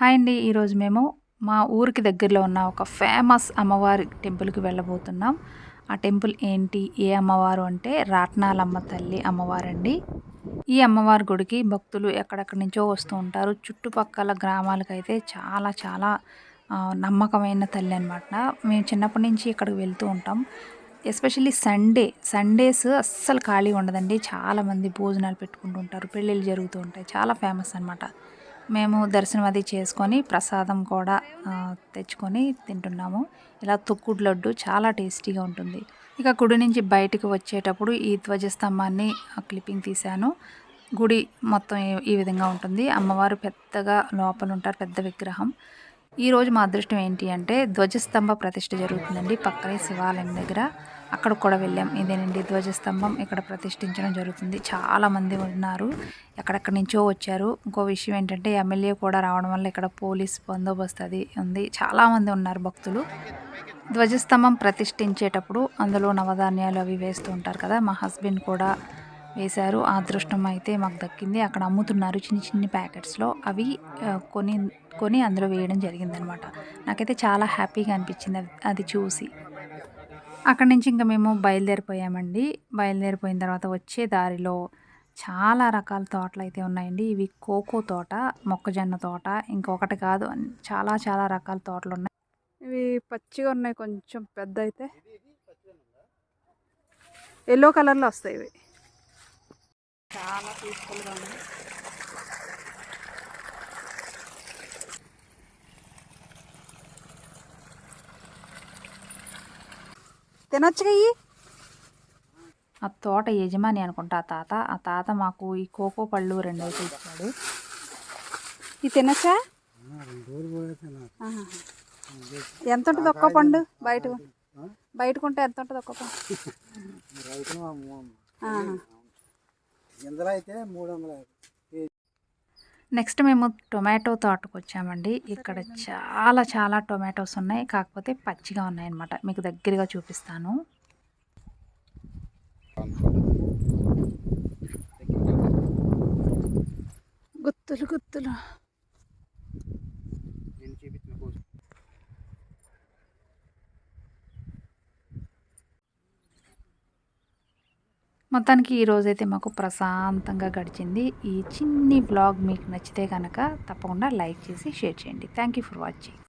Hi అండి. ఈరోజు మేము మా ఊరికి దగ్గరలో ఉన్న ఒక ఫేమస్ అమ్మవారి టెంపుల్కి వెళ్ళబోతున్నాం. ఆ టెంపుల్ ఏంటి? ఏ అమ్మవారు అంటే రాట్నాలమ్మ తల్లి అమ్మవారండి. ఈ అమ్మవారి గుడికి భక్తులు ఎక్కడెక్కడి నుంచో వస్తూ ఉంటారు. చుట్టుపక్కల గ్రామాలకైతే చాలా చాలా నమ్మకమైన తల్లి అనమాట మేము చిన్నప్పటి నుంచి ఇక్కడికి వెళ్తూ ఉంటాం. ఎస్పెషల్లీ సండే సండేస్ అస్సలు ఖాళీ ఉండదండి. చాలామంది భోజనాలు పెట్టుకుంటూ ఉంటారు. పెళ్ళిళ్ళు జరుగుతూ ఉంటాయి. చాలా ఫేమస్ అనమాట మేము దర్శనం అది చేసుకొని ప్రసాదం కూడా తెచ్చుకొని తింటున్నాము. ఇలా తొక్కుడు లడ్డు చాలా టేస్టీగా ఉంటుంది. ఇక గుడి నుంచి బయటకు వచ్చేటప్పుడు ఈ ధ్వజస్తంభాన్ని ఆ, క్లిప్పింగ్ తీశాను. గుడి మొత్తం ఈ- విధంగా ఉంటుంది. అమ్మవారు పెద్దగా లోపల ఉంటారు పెద్ద విగ్రహం. ఈరోజు మా అదృష్టం ఏంటి అంటే ధ్వజస్తంభ ప్రతిష్ఠ జరుగుతుందండి పక్కనే శివాలయం దగ్గర. అక్కడ కూడా వెళ్ళాం. ఇదేనండి ధ్వజస్తంభం. ఇక్కడ ప్రతిష్ఠించడం జరుగుతుంది. చాలామంది ఉన్నారు. ఎక్కడెక్కడి నుంచో వచ్చారు. ఇంకో విషయం ఏంటంటే ఎమ్మెల్యే కూడా రావడం వల్ల ఇక్కడ పోలీస్ బందోబస్తు అది ఉంది. చాలామంది ఉన్నారు భక్తులు. ధ్వజస్తంభం ప్రతిష్ఠించేటప్పుడు అందులో నవధాన్యాలు అవి వేస్తూ ఉంటారు కదా. మా హస్బెండ్ కూడా వేశారు. ఆ అదృష్టం అయితే మాకు దక్కింది. అక్కడ అమ్ముతున్నారు చిన్ని చిన్ని ప్యాకెట్స్లో. అవి కొని కొని అందులో వేయడం జరిగిందనమాట. నాకైతే చాలా హ్యాపీగా అనిపించింది. అది- అది చూసి. అక్కడి నుంచి ఇంకా మేము బయలుదేరిపోయామండి. బయలుదేరిపోయిన తర్వాత వచ్చే దారిలో చాలా రకాల తోటలు అయితే ఉన్నాయండి. ఇవి కోకో తోట మొక్కజొన్న తోట ఇంకొకటి కాదు చాలా చాలా రకాల తోటలు ఉన్నాయి. ఇవి పచ్చిగా ఉన్నాయి కొంచెం పెద్ద అయితే ఎల్లో కలర్లో వస్తాయి ఇవి. చాలా పీస్ఫుల్గా ఉంది తినొచ్చుగా ఇయ్యి. ఆ తోట యజమాని అనుకుంటా ఆ తాత. ఆ తాత మాకు ఈ కోకో పళ్ళు రెండైతే ఇచ్చాడు. ఇది తినచ్చా. ఎంత ఉంటుంది ఒక్క పండు బయట బయట కొంటే ఎంత ఉంటుంది ఒక్క పండు? అయితే మూడు వందల. నెక్స్ట్ మేము టొమాటో తోటకు వచ్చామండి ఇక్కడ చాలా చాలా టొమాటోస్ ఉన్నాయి. కాకపోతే పచ్చిగా ఉన్నాయి అన్నమాట మీకు దగ్గరగా చూపిస్తాను. గుత్తులు గుత్తులు. మొత్తానికి ఈ రోజైతే మాకు ప్రశాంతంగా గడిచింది. ఈ చిన్ని బ్లాగ్ మీకు నచ్చితే కనుక తప్పకుండా లైక్ చేసి షేర్ చేయండి. Thank you for watching